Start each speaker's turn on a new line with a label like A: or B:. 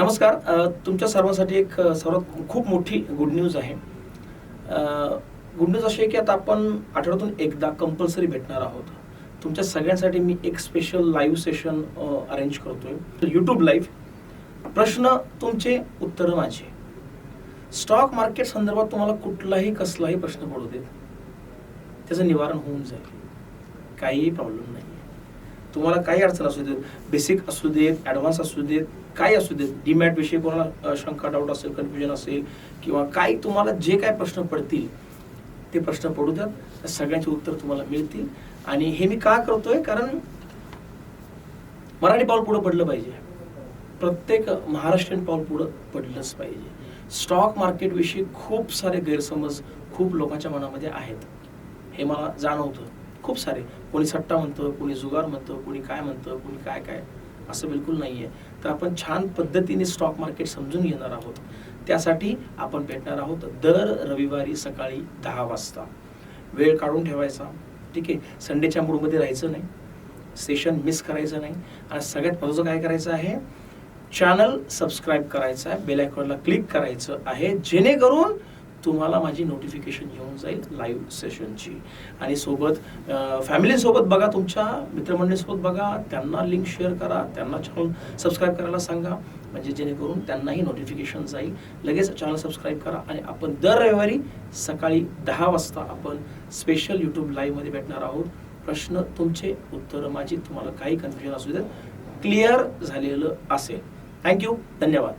A: नमस्कार. तुमच्या सर्वांसाठी एक सर्वात खूप मोठी गुड न्यूज आहे. गुड न्यूज अशी आहे की आता आपण आठवड्यातून एकदा कंपल्सरी भेटणार आहोत. तुमच्या सगळ्यांसाठी मी एक स्पेशल लाईव्ह सेशन अरेंज करतोय. यूट्यूब लाईव्ह प्रश्न तुमचे उत्तरं माझे. स्टॉक मार्केट संदर्भात तुम्हाला कुठलाही कसलाही प्रश्न पडू देत. त्याचं निवारण होऊन जाईल. काहीही प्रॉब्लेम नाही तुम्हाला काही अडचण असू देत बेसिक असू देत ॲडव्हान्स असू देत काही असू देत डीमॅट विषयी कोणाला शंका डाऊट असेल कन्फ्युजन असेल किंवा काही तुम्हाला जे काय प्रश्न पडतील ते प्रश्न पडू द्यात. सगळ्यांचे सगळ्यांची उत्तर तुम्हाला मिळतील. आणि हे मी का करतोय? कारण मराठी पाऊल पुढं पडलं पाहिजे. प्रत्येक महाराष्ट्रीयन पाऊल पुढं पडलंच पाहिजे. स्टॉक मार्केटविषयी खूप सारे गैरसमज खूप लोकांच्या मनामध्ये आहेत. हे मला जाणवतं. खूप सारे. कोणी सट्टा म्हणतं कोणी जुगार म्हणतं कोणी काय म्हणतं कोणी काय काय. असं बिलकुल नाही आहे तर आपण छान पद्धतीने स्टॉक मार्केट समजून घेणार आहोत. त्यासाठी आपण भेटणार आहोत दर रविवारी सकाळी दहा वाजता. वेळ काढून ठेवायचा. ठीक आहे? संडेच्या मूडमध्ये राहायचं नाही. सेशन मिस करायचं नाही. आणि सगळ्यात महत्त्वाचं काय करायचं आहे? चॅनल सबस्क्राईब करायचं आहे. बेल आयकॉनला क्लिक करायचं आहे. जेणेकरून तुम्हाला माझी नोटिफिकेशन येऊन जाईल लाईव्ह सेशनची आणि सोबत फॅमिलीसोबत बघा तुमच्या मित्रमंडळीसोबत बघा त्यांना लिंक शेअर करा त्यांना चॅनल सबस्क्राईब करायला सांगा. म्हणजे जेणेकरून त्यांनाही नोटिफिकेशन जाईल. लगेच चॅनल सबस्क्राईब करा आणि आपण दर रविवारी सकाळी दहा वाजता आपण स्पेशल यूट्यूब लाईव्हमध्ये भेटणार आहोत. प्रश्न तुमचे उत्तर माझी तुम्हाला काही कन्फ्युजन असू देत क्लिअर झालेलं असेल. थँक्यू धन्यवाद.